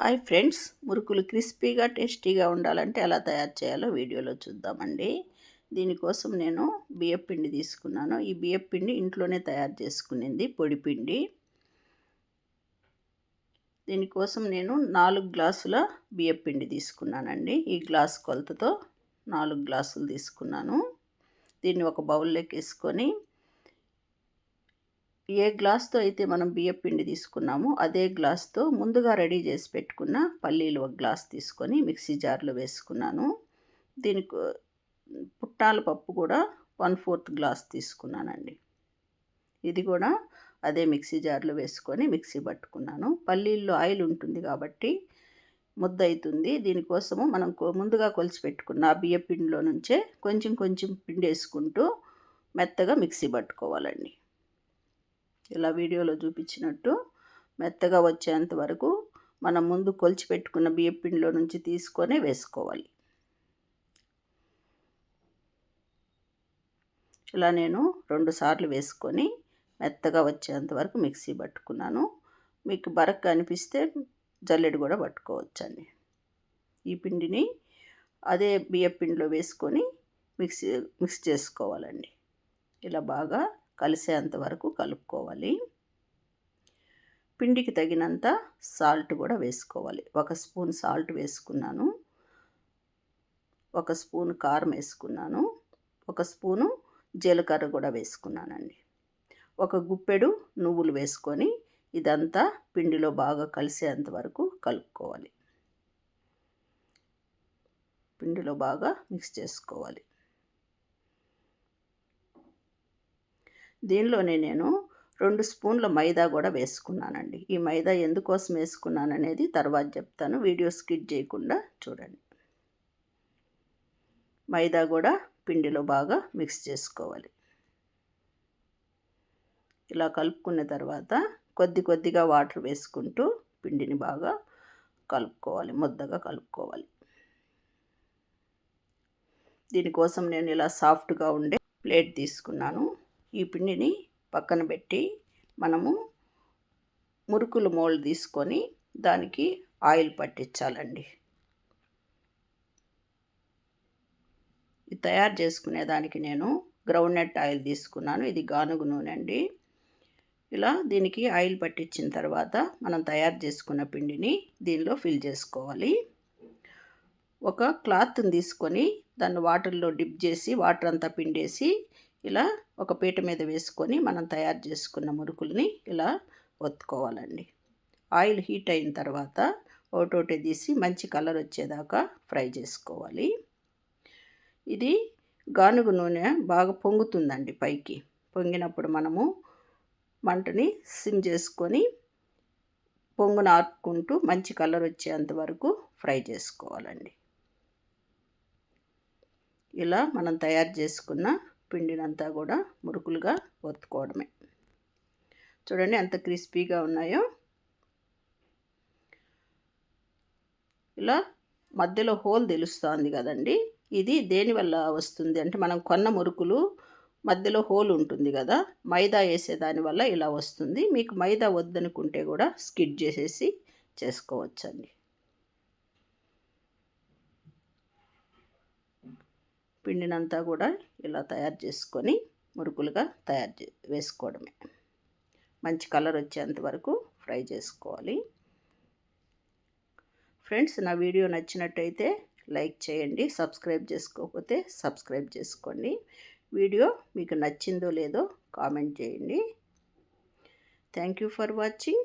Hi friends మురుకులు క్రిస్పీగా టేస్టీగా ఉండాలంటే ఎలా తయారు చేయాలో వీడియోలో చూద్దామండి. దీనికోసం నేను బియ్యపిండి తీసుకున్నాను. ఈ బియ్యపిండి ఇంట్లోనే తయారు చేసుకునింది పొడి పిండి. దీనికోసం నేను నాలుగు గ్లాసుల బియ్యపిండి తీసుకున్నానండి. ఈ గ్లాస్ కొలతతో నాలుగు గ్లాసులు తీసుకున్నాను. దీన్ని ఒక బౌల్లోకి వేసుకొని ఏ గ్లాస్తో అయితే మనం బియ్య పిండి తీసుకున్నామో అదే గ్లాస్తో ముందుగా రెడీ చేసి పెట్టుకున్న పల్లీలు ఒక గ్లాస్ తీసుకొని మిక్సీ జార్లో వేసుకున్నాను. దీనికి పుట్టాల పప్పు కూడా వన్ ఫోర్త్ గ్లాస్ తీసుకున్నానండి. ఇది కూడా అదే మిక్సీ జార్లో వేసుకొని మిక్సీ పట్టుకున్నాను. పల్లీల్లో ఆయిల్ ఉంటుంది కాబట్టి ముద్ద అవుతుంది దీనికోసము మనం ముందుగా కొలిచి పెట్టుకున్న బియ్య పిండిలో నుంచే కొంచెం కొంచెం పిండి వేసుకుంటూ మెత్తగా మిక్సీ పట్టుకోవాలండి. ఇలా వీడియోలో చూపించినట్టు మెత్తగా వచ్చేంత వరకు మనం ముందు కొలిచి పెట్టుకున్న బియ్యపిండిలో నుంచి తీసుకొని వేసుకోవాలి. ఇలా నేను రెండు సార్లు వేసుకొని మెత్తగా వచ్చేంత వరకు మిక్సీ పట్టుకున్నాను. మీకు బరక్ అనిపిస్తే జల్లెడు కూడా పట్టుకోవచ్చండి. ఈ పిండిని అదే బియ్య పిండిలో వేసుకొని మిక్సీ మిక్స్ చేసుకోవాలండి. ఇలా బాగా కలిసేంత వరకు కలుపుకోవాలి. పిండికి తగినంత సాల్ట్ కూడా వేసుకోవాలి. ఒక స్పూన్ సాల్ట్ వేసుకున్నాను. ఒక స్పూన్ కారం వేసుకున్నాను. ఒక స్పూను జీలకర్ర కూడా వేసుకున్నానండి. ఒక గుప్పెడు నువ్వులు వేసుకొని ఇదంతా పిండిలో బాగా కలిసేంత వరకు కలుపుకోవాలి. పిండిలో బాగా మిక్స్ చేసుకోవాలి. దీనిలోనే నేను రెండు స్పూన్ల మైదా కూడా వేసుకున్నానండి. ఈ మైదా ఎందుకోసం వేసుకున్నాను అనేది తర్వాత చెప్తాను. వీడియో స్కిప్ చేయకుండా చూడండి. మైదా కూడా పిండిలో బాగా మిక్స్ చేసుకోవాలి. ఇలా కలుపుకున్న తర్వాత కొద్ది కొద్దిగా వాటర్ వేసుకుంటూ పిండిని బాగా కలుపుకోవాలి. ముద్దగా కలుపుకోవాలి. దీనికోసం నేను ఇలా సాఫ్ట్గా ఉండే ప్లేట్ తీసుకున్నాను. ఈ పిండిని పక్కన పెట్టి మనము మురుకులు మోల్డ్ తీసుకొని దానికి ఆయిల్ పట్టించాలండి. ఇది తయారు చేసుకునే దానికి నేను గ్రౌండ్ నట్ ఆయిల్ తీసుకున్నాను. ఇది గానుగు నూనె అండి. ఇలా దీనికి ఆయిల్ పట్టించిన తర్వాత మనం తయారు చేసుకున్న పిండిని దీనిలో ఫిల్ చేసుకోవాలి. ఒక క్లాత్ని తీసుకొని దాన్ని వాటర్లో డిప్ చేసి వాటర్ అంతా పిండేసి ఇలా ఒక పీట మీద వేసుకొని మనం తయారు చేసుకున్న మురుకుల్ని ఇలా ఒత్తుకోవాలండి. ఆయిల్ హీట్ అయిన తర్వాత ఒకటోటి తీసి మంచి కలర్ వచ్చేదాకా ఫ్రై చేసుకోవాలి. ఇది గానుగు నూనె బాగా పొంగుతుందండి పైకి. పొంగినప్పుడు మనము మంటని సిమ్ చేసుకొని పొంగున ఆర్పుకుంటూ మంచి కలర్ వచ్చేంత వరకు ఫ్రై చేసుకోవాలండి. ఇలా మనం తయారు చేసుకున్న పిండినంతా కూడా మురుకులుగా ఒత్తుకోవడమే. చూడండి ఎంత క్రిస్పీగా ఉన్నాయో. ఇలా మధ్యలో హోల్ తెలుస్తుంది కదండి. ఇది దేనివల్ల వస్తుంది అంటే మనం కొన్న మురుకులు మధ్యలో హోల్ ఉంటుంది కదా. మైదా వేసే దానివల్ల ఇలా వస్తుంది. మీకు మైదా వద్దనుకుంటే కూడా స్కిడ్ చేసేసి చేసుకోవచ్చండి. పిండినంతా కూడా ఇలా తయారు చేసుకొని మురుకులుగా తయారు చే వేసుకోవడమే. మంచి కలర్ వచ్చేంత వరకు ఫ్రై చేసుకోవాలి. ఫ్రెండ్స్ నా వీడియో నచ్చినట్టయితే లైక్ చేయండి సబ్స్క్రైబ్ చేసుకోకపోతే సబ్స్క్రైబ్ చేసుకోండి. వీడియో మీకు నచ్చిందో లేదో కామెంట్ చేయండి. Thank you for watching.